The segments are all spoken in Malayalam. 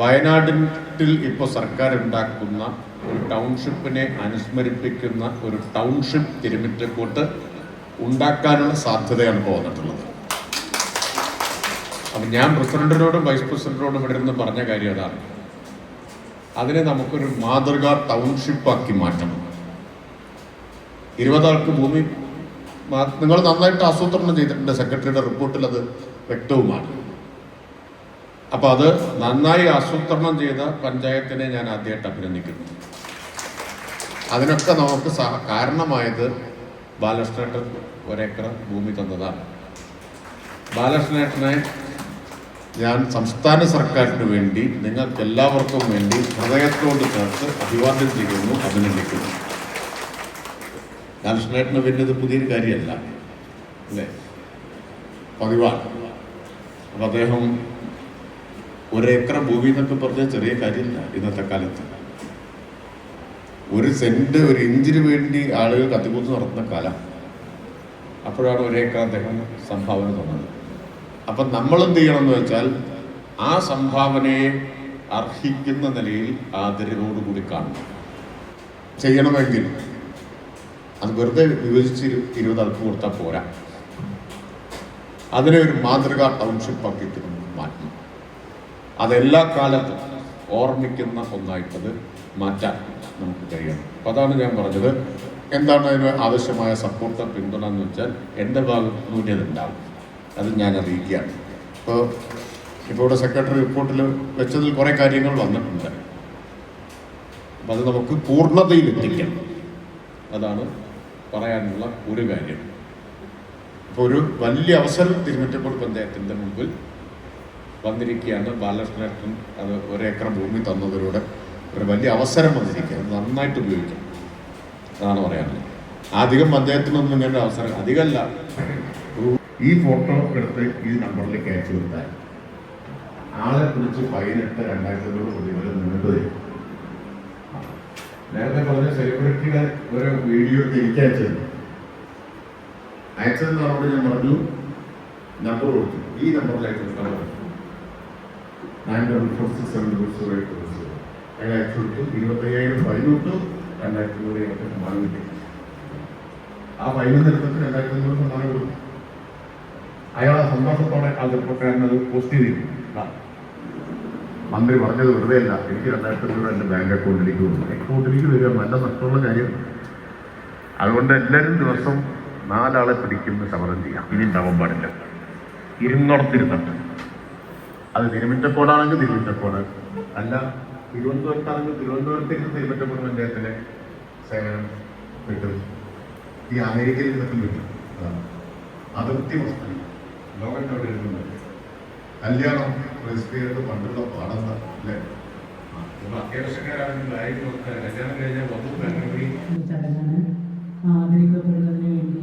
വയനാട്ടിൽ ഇപ്പോൾ സർക്കാർ ഉണ്ടാക്കുന്ന ഒരു ടൗൺഷിപ്പിനെ അനുസ്മരിപ്പിക്കുന്ന ഒരു ടൗൺഷിപ്പ് തിരുമിറ്റക്കൂട്ട് ഉണ്ടാക്കാനുള്ള സാധ്യതയാണ് ഇപ്പോൾ വന്നിട്ടുള്ളത്. അപ്പം ഞാൻ പ്രസിഡന്റിനോടും വൈസ് പ്രസിഡന്റിനോടും ഇവിടെ ഇരുന്ന് പറഞ്ഞ കാര്യം അതാണ്. അതിനെ നമുക്കൊരു മാതൃകാ ടൗൺഷിപ്പാക്കി മാറ്റണം. ഇരുപതാൾക്ക് ഭൂമി നിങ്ങൾ നന്നായിട്ട് ആസൂത്രണം ചെയ്തിട്ടുണ്ട്. സെക്രട്ടറിയുടെ റിപ്പോർട്ടിൽ അത് വ്യക്തവുമാണ്. അപ്പൊ അത് നന്നായി ആസൂത്രണം ചെയ്ത പഞ്ചായത്തിനെ ഞാൻ ആദ്യമായിട്ട് അഭിനന്ദിക്കുന്നു. അതിനൊക്കെ നമുക്ക് കാരണമായത് ബാലകൃഷ്ണേട്ടൻ ഒരേക്കർ ഭൂമി തന്നതാണ്. ബാലകൃഷ്ണേട്ടനെ ഞാൻ സംസ്ഥാന സർക്കാരിന് വേണ്ടി നിങ്ങൾക്ക് എല്ലാവർക്കും വേണ്ടി ഹൃദയത്തോട് ചേർത്ത് അഭിവാദ്യം ചെയ്യുന്നു അഭിനന്ദിക്കുന്നു. ബാലകൃഷ്ണേട്ടന് ഇത് പുതിയൊരു കാര്യമല്ല അല്ലേ? പതിവാണ്. അപ്പം അദ്ദേഹം ഒരേക്കർ ഭൂമി എന്നൊക്കെ പറഞ്ഞാൽ ചെറിയ കാര്യമില്ല ഇന്നത്തെ കാലത്ത്. ഒരു സെന്റ് ഒരു ഇഞ്ചിന് വേണ്ടി ആളുകൾ കത്തിക്കൂത്ത് നടത്തുന്ന കാലം. അപ്പോഴാണ് ഒരേക്കർ അദ്ദേഹം സംഭാവന തന്നത്. അപ്പം നമ്മൾ എന്ത് ചെയ്യണം എന്ന് വെച്ചാൽ ആ സംഭാവനയെ അർഹിക്കുന്ന നിലയിൽ ആദരവോടുകൂടി കാണണം. ചെയ്യണമെങ്കിൽ അത് വെറുതെ വിഭജിച്ച് ഇരു- ഇരുപത് കൊടുത്താൽ പോരാ. അതിനെ ഒരു മാതൃകാ ടൗൺഷിപ്പ് ആക്കിയിട്ടുണ്ട് അതെല്ലാ കാലത്തും ഓർമ്മിക്കുന്ന ഒന്നായിട്ടത് മാറ്റാൻ നമുക്ക് കഴിയണം. അപ്പം അതാണ് ഞാൻ പറഞ്ഞത്. എന്താണ് അതിന് ആവശ്യമായ സപ്പോർട്ട് പിന്തുണ എന്ന് വെച്ചാൽ എന്റെ ഭാഗത്ത് നിന്ന് അതുണ്ടാവും അത് ഞാൻ അറിയിക്കുകയാണ്. ഇപ്പോൾ ഇപ്പോൾ ഇവിടെ സെക്രട്ടറി റിപ്പോർട്ടിൽ വെച്ചതിൽ കുറേ കാര്യങ്ങൾ വന്നിട്ടുണ്ട്. അപ്പം അത് നമുക്ക് പൂർണതയിൽ എത്തിക്കണം അതാണ് പറയാനുള്ള ഒരു കാര്യം. ഇപ്പോൾ ഒരു വലിയ അവസരം തിരുമറ്റക്കോട് പഞ്ചായത്തിന്റെ മുമ്പിൽ വന്നിരിക്കുകയാണ്. ബാലകൃഷ്ണൻ അത് ഒരേക്കർ ഭൂമി തന്നതിലൂടെ ഒരു വലിയ അവസരം വന്നിരിക്കുകയാണ്. നന്നായിട്ട് ഉപയോഗിക്കണം അതാണ് പറയാനുള്ളത്. അധികം അദ്ദേഹത്തിനൊന്നും ഇങ്ങനെ അവസരം അധികമല്ല. ഈ ഫോട്ടോ എടുത്ത് ഈ നമ്പറിലേക്ക് അയച്ചു കൊടുത്താൽ ആളെ കുറിച്ച് പതിനെട്ട് രണ്ടായിരത്തി അഞ്ഞൂറ് കോടി മുന്നോട്ട് വരും. നേരത്തെ പറഞ്ഞ സെലിബ്രിറ്റിയുടെ ഒരു വീഡിയോ എനിക്ക് അയച്ചത്. അയച്ചതെന്ന് പറഞ്ഞപ്പോൾ ഞാൻ പറഞ്ഞു നമ്പർ കൊടുത്തു. ഈ അയച്ചു കൊടുക്കാൻ പറഞ്ഞു. Nine double seven double zero eight ഇരുപത്തയ്യായിരം ഫൈൻ വിട്ടു രണ്ടായിരത്തി അഞ്ഞൂറ് എനിക്ക് സമ്മാനം കിട്ടി ആ രണ്ടായിരത്തി സമ്മാനം അയാൾ ആ സന്തോഷത്തോടെ ചെറുപ്പക്കാരൻ അത് പോസ്റ്റ് മന്ത്രി പറഞ്ഞത് വെറുതെ അല്ല. എനിക്ക് രണ്ടായിരത്തി അഞ്ഞൂറ് എന്റെ ബാങ്ക് അക്കൗണ്ടിലേക്ക് വന്നു. അക്കൗണ്ടിലേക്ക് വരിക നല്ല നഷ്ടമുള്ള കാര്യം. അതുകൊണ്ട് എല്ലാവരും ദിവസം നാലാളെ പിടിക്കുന്ന സമരം ചെയ്യാം. ഇനി ഉണ്ടാവാൻ പാടില്ല ഇരുന്നോടത്തിരുന്നിട്ട്. അത് തിരുമിറ്റക്കോടാണെങ്കിൽ തിരുമിറ്റക്കോട് അല്ല തിരുവനന്തപുരത്താണെങ്കിൽ തിരുവനന്തപുരത്തേക്ക് തിരുമിറ്റക്കോട് പഞ്ചായത്തിലെ സേവനം കിട്ടും. ഈ അമേരിക്കയിൽ നിന്നൊക്കെ കിട്ടും. അതിർത്തി വസ്തു ലോകം അവിടെ ഇരുന്നുണ്ട് കല്യാണം രജിസ്റ്റർ ചെയ്ത് പണ്ടുള്ള പാടുന്ന അല്ലേ? അത്യാവശ്യക്കാരാണെങ്കിൽ കല്യാണം കഴിഞ്ഞാൽ വന്നു ചടങ്ങാണ് ആദരിക്കപ്പെടുന്നതിന് വേണ്ടി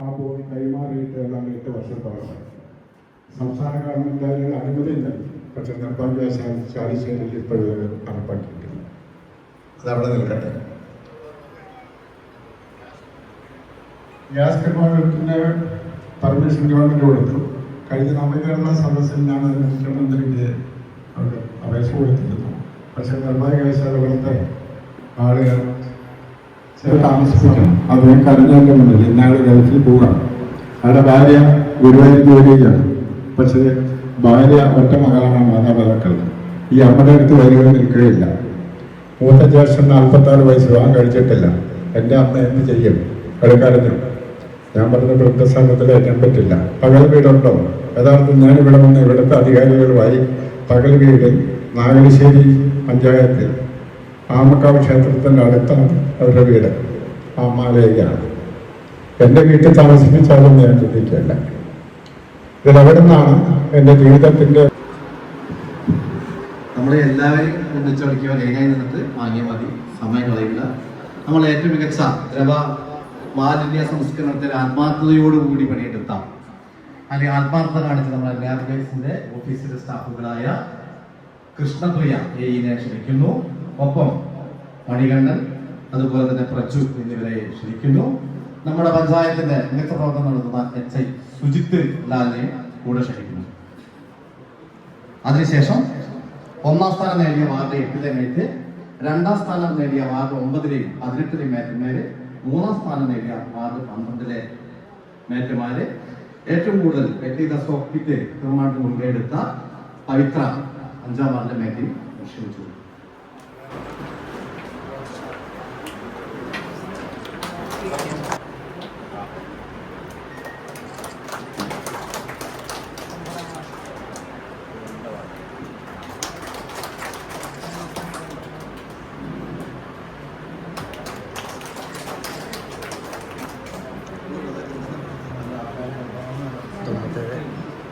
ആ ഭൂമി കൈമാറിയിട്ട് വർഷത്തോളമായി സംസ്ഥാന ഗവൺമെന്റ് അതിന് അനുമതി നൽകി പക്ഷെ നിർഭാഗ്യവശാൽ ചാലിശ്ശേരിയിൽ ഇപ്പോഴും നടപ്പാക്കിയിട്ടില്ല അതവിടെ നിൽക്കട്ടെ. ഗ്യാസ് കർമാകത്തിന് പെർമിഷൻ ഗവൺമെന്റ് കൊടുത്തു. കഴിഞ്ഞ നവീകരണ സദസ്സിലാണ് മുഖ്യമന്ത്രിക്ക് അവിടെ അപേക്ഷ കൊടുത്തിരുന്നു പക്ഷെ നിർഭാഗ്യവശാൽ ഇവിടുത്തെ ആളുകൾ ചില താമസിപ്പിക്കണം അദ്ദേഹം കരഞ്ഞതിന്റെ മുന്നിൽ ഇന്നയാൾ ഗൾഫിൽ പോവുകയാണ് അയാളുടെ ഭാര്യ ഗുരുവായൂർ ജോലി പക്ഷേ ഭാര്യ ഒറ്റ മകളാണ് മാതാപിതാക്കൾ ഈ അമ്മയുടെ അടുത്ത് വരിക നിൽക്കുകയില്ല. മൂത്ത ജ്യേഷ്ഠൻ നാൽപ്പത്താറ് വയസ്സ് വിവാഹം കഴിച്ചിട്ടില്ല. എന്റെ അമ്മ എന്ത് ചെയ്യും? എടുക്കാറുണ്ട് ഞാൻ പറഞ്ഞ വൃദ്ധസ്ഥാനത്തിൽ എത്താൻ പറ്റില്ല. പകൽ വീടുണ്ടോ? യഥാർത്ഥം ഞാൻ ഇവിടെ വന്ന് ഇവിടുത്തെ അധികാരികളുമായി പകൽ വീട് നാഗലശ്ശേരി പഞ്ചായത്തിൽ ആമക്കാവ് ക്ഷേത്രത്തിന്റെ അടുത്താണ് അവരുടെ വീട്. ആമാലയിലാണ് എന്റെ വീട്ടിൽ താമസിപ്പിച്ചാലും ഞാൻ ചിന്തിക്കില്ല ഇതിലവിടെ നിന്നാണ് എന്റെ ജീവിതത്തിന്റെ നമ്മളെ എല്ലാവരെയും ഒന്നിച്ച് കളിക്കുക ലൈനായി നിന്നിട്ട് വാങ്ങിയ മതി. സമയം കളയില്ല നമ്മൾ ഏറ്റവും മികച്ച ദ്രവ മാലിന്യ സംസ്കരണത്തിൽ ആത്മാർത്ഥതയോടുകൂടി പണിയെടുത്താം. അല്ലെങ്കിൽ ആത്മാർത്ഥത കാണിച്ച് നമ്മുടെ ലാബ് ഓഫീസിലെ സ്റ്റാഫുകളായ കൃഷ്ണപ്രിയ എയിനെ ക്ഷണിക്കുന്നു. ഒപ്പം മണികണ്ഠൻ അതുപോലെ തന്നെ പ്രജു എന്നിവരെ ക്ഷണിക്കുന്നു. നമ്മുടെ പഞ്ചായത്തിന്റെ മികച്ച പ്രവർത്തനം നടത്തുന്ന എച്ച് ഐ സുജിത്ത് ലാലിനെ കൂടെ ക്ഷണിക്കുന്നു. അതിനുശേഷം ഒന്നാം സ്ഥാനം നേടിയ വാർഡ് എട്ടിലെ മേറ്റ് രണ്ടാം സ്ഥാനം നേടിയ വാർഡ് ഒമ്പതിലെയും പതിനെട്ടിലെയും മേറ്റന്മാര് മൂന്നാം സ്ഥാനം നേടിയ വാർഡ് പന്ത്രണ്ടിലെ മേറ്റന്മാര് ഏറ്റവും കൂടുതൽ വ്യക്തിഗത തീർമാനത്തിന് മുമ്പേ മുൻകൈയെടുത്ത പവിത്ര അഞ്ചാം വാർഡിലെ മേറ്റയും ക്ഷണിച്ചു. തൊണ്ണൂറ്റേഴ്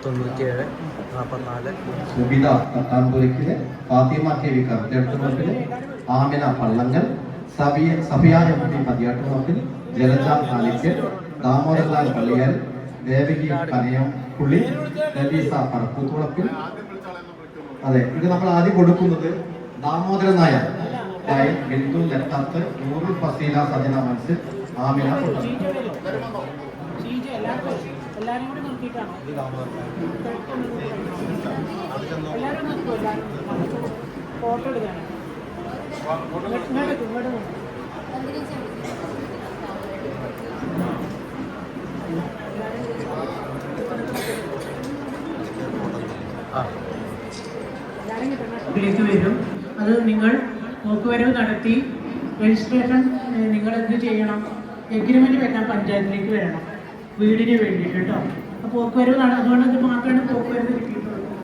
തൊണ്ണൂറ്റിയേഴ് നാൽപ്പത്തിനാല് സുബിത തട്ടാമ്പുരക്കിൽ ഫാത്തിമ കെ വി കറുത്തേട്ടുറപ്പിൽ ആമിന പള്ളങ്കൽ സബിയ സഫിയ എം പി ജലജ കാലിക്കൽ ദാമോദർലാൽ പള്ളിയാൽ ദേവകി കനയം പുള്ളി നബീസ പറപ്പൂത്തുളപ്പിൽ അതെ ഇത് നമ്മൾ ആദ്യം കൊടുക്കുന്നത് ദാമോദരൻ നായർ രായൻ ബിന്ദു നെത്താത്ത് നൂറുൽ ഫസീല സജന മനസ്സിൽ ആമിന പുള്ളി. എല്ലാരും കൂടി നോക്കിയിട്ടാണോ? എല്ലാരും ഫോട്ടോ ഇങ്ങോട്ട് ഇങ്ങോട്ട് ഇതിലേക്ക് വരും. അത് നിങ്ങൾ പോക്കുവരവ് നടത്തി രജിസ്ട്രേഷൻ നിങ്ങൾ എന്ത് ചെയ്യണം? എഗ്രിമെന്റ് വെക്കാൻ പഞ്ചായത്തിലേക്ക് വരണം. വീടിന് വേണ്ടിയിട്ട് കേട്ടോ. അപ്പോൾ പോക്കുവരവ് അതുകൊണ്ട് മാത്രമാണ് പോക്കുവരവ് കിട്ടിയിട്ടുള്ളത്